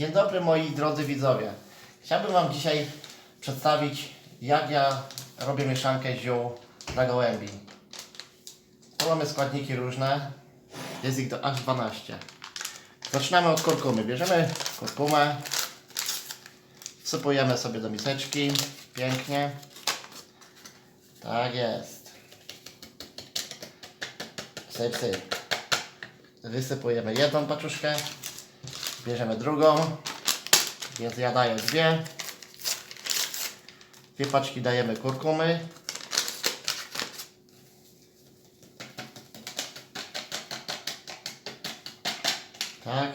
Dzień dobry moi drodzy widzowie. Chciałbym Wam dzisiaj przedstawić jak ja robię mieszankę ziół dla gołębi. Tu mamy składniki różne. Jest ich do aż 12. Zaczynamy od kurkumy. Bierzemy kurkumę. Wsypujemy sobie do miseczki. Pięknie. Tak jest. Syp, syp. Wysypujemy jedną paczuszkę. Bierzemy drugą. Więc ja daję dwie. Dwie paczki dajemy kurkumy. Tak.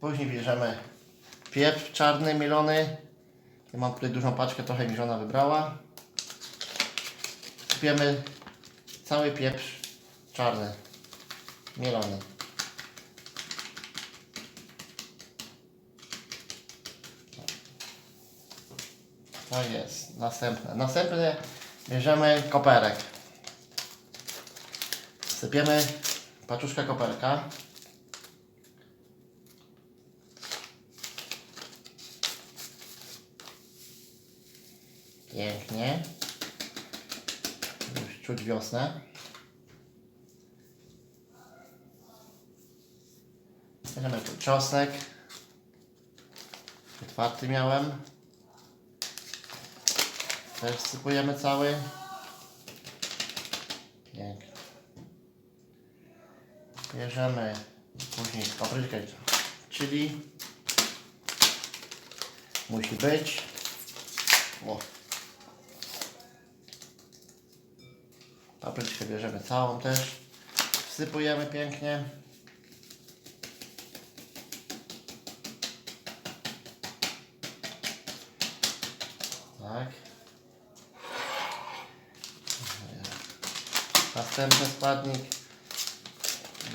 Później bierzemy pieprz czarny mielony. Ja mam tutaj dużą paczkę, trochę mi żona wybrała. Kupiemy cały pieprz czarny, mielony. To jest. Następne. Następnie bierzemy koperek. Sypiemy paczuszkę koperka. Pięknie. Już czuć wiosnę. Bierzemy tu czosnek. Otwarty miałem. Wsypujemy cały. Pięknie. Bierzemy później papryczkę, czyli musi być. O. Papryczkę bierzemy całą też. Wsypujemy pięknie. Tak. Następny składnik.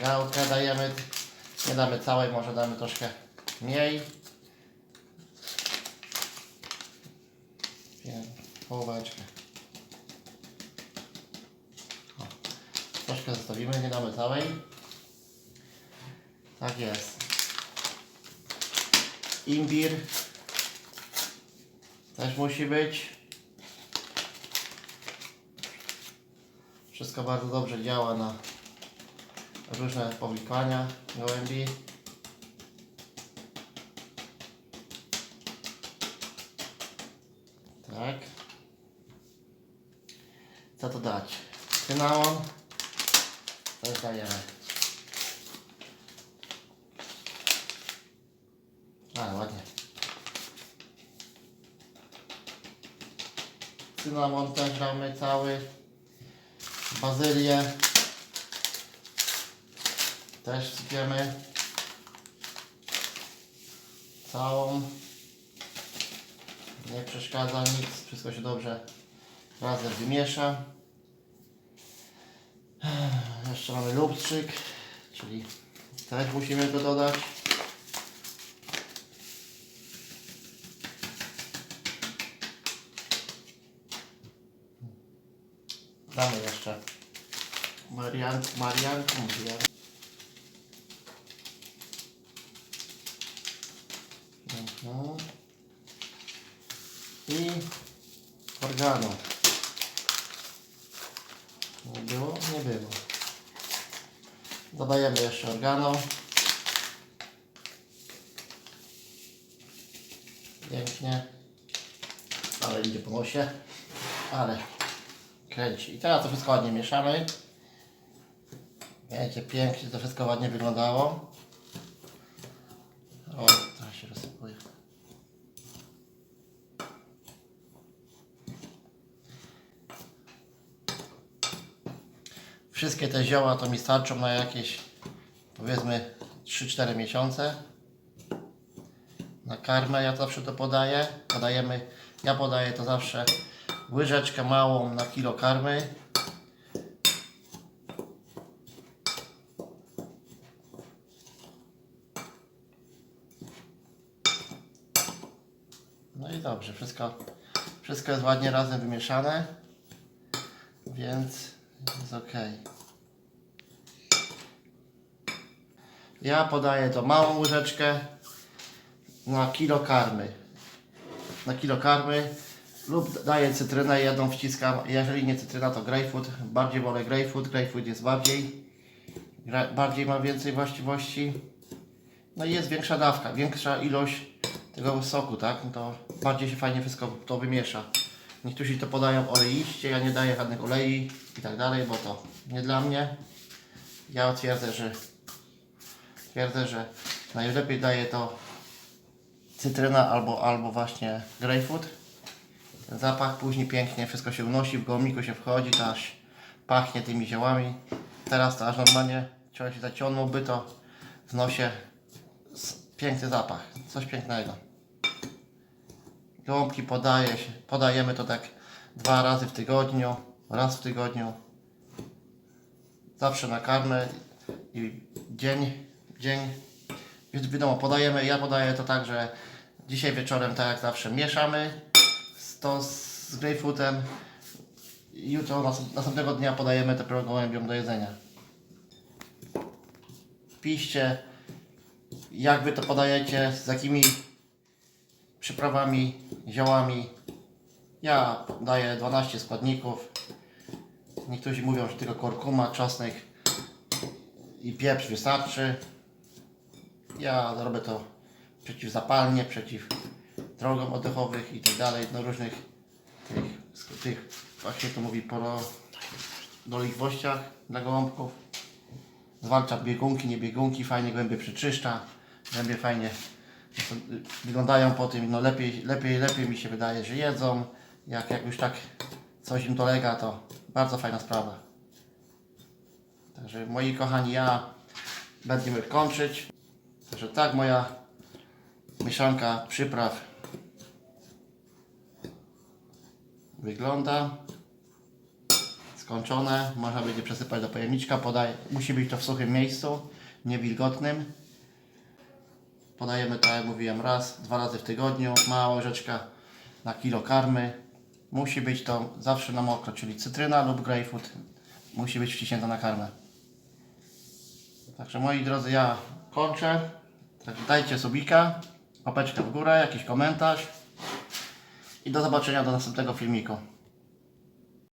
Gałkę dajemy. Nie damy całej, może damy troszkę mniej. Nie, Połóweczkę. Troszkę zostawimy, nie damy całej. Tak jest. Imbir. Też musi być. Wszystko bardzo dobrze działa na różne powikłania gołębi. Tak. Co to dać? Cynamon. Też dajemy. Ale ładnie. Cynamon też damy cały. Bazylię. Też sypiemy. Całą. Nie przeszkadza nic. Wszystko się dobrze razem wymiesza. Jeszcze mamy lubczyk, czyli też musimy go dodać. Damy jeszcze Marian, Marianku, Marian. Mhm. I organo. Nie było? Nie było. Dodajemy jeszcze organo. Pięknie. Ale idzie po nosie. Ale kręci. I teraz to wszystko ładnie mieszamy. Wiecie, pięknie to wszystko ładnie wyglądało. O, trochę się rozsypuje. Wszystkie te zioła to mi starczą na jakieś powiedzmy 3-4 miesiące. Na karmę ja zawsze to podaję. Podajemy, ja podaję to zawsze łyżeczkę małą na kilo karmy. No i dobrze, wszystko, wszystko jest ładnie razem wymieszane, więc jest ok. Ja podaję to małą łyżeczkę na kilo karmy. Na kilo karmy lub daję cytrynę, jedną wciskam. Jeżeli nie cytryna, to grapefruit. Bardziej wolę grapefruit. Grapefruit jest bardziej, bardziej ma więcej właściwości. No i jest większa dawka, większa ilość tego soku, tak? No to bardziej się fajnie wszystko to wymiesza. Niektórzy to podają oleiście, ja nie daję żadnych olei i tak dalej, bo to nie dla mnie. Ja twierdzę, że twierdzę, że najlepiej daje to cytryna albo, albo właśnie grapefruit. Ten zapach później pięknie, wszystko się unosi, w gołąbniku się wchodzi, to aż pachnie tymi ziołami. Teraz to aż normalnie człowiek się zaciągnąłby to w nosie piękny zapach, coś pięknego. Gołąbki podaje się, podajemy to tak dwa razy w tygodniu, raz w tygodniu. Zawsze na karmę i dzień, dzień. Wiadomo, podajemy, ja podaję to tak, że dzisiaj wieczorem tak jak zawsze mieszamy to z grapefruitem. Jutro, nas- następnego dnia podajemy to gołębiom do jedzenia. Piszcie, jak wy to podajecie, z jakimi przyprawami, ziołami. Ja daję 12 składników. Niektórzy mówią, że tylko kurkuma, czosnek i pieprz wystarczy. Ja robię to przeciwzapalnie, przeciw drogom oddechowych i tak dalej, no różnych tych, tych jak się to mówi, poro, dolegliwościach dla gołąbków. Zwalcza biegunki, niebiegunki, fajnie głębie przeczyszcza, głębie fajnie wyglądają po tym, no lepiej, lepiej, lepiej mi się wydaje, że jedzą. Jak, jak już tak coś im dolega, to bardzo fajna sprawa. Także moi kochani, ja będziemy kończyć. Także tak moja mieszanka przypraw wygląda. Skończone. Można będzie przesypać do pojemniczka. Podaj, musi być to w suchym miejscu, niewilgotnym. Podajemy, tak jak mówiłem, raz, dwa razy w tygodniu. Mała łyżeczka na kilo karmy. Musi być to zawsze na mokro, czyli cytryna lub grapefruit. Musi być wciśnięta na karmę. Także moi drodzy, ja kończę. Także dajcie subika, łapeczkę w górę, jakiś komentarz. I do zobaczenia do następnego filmiku.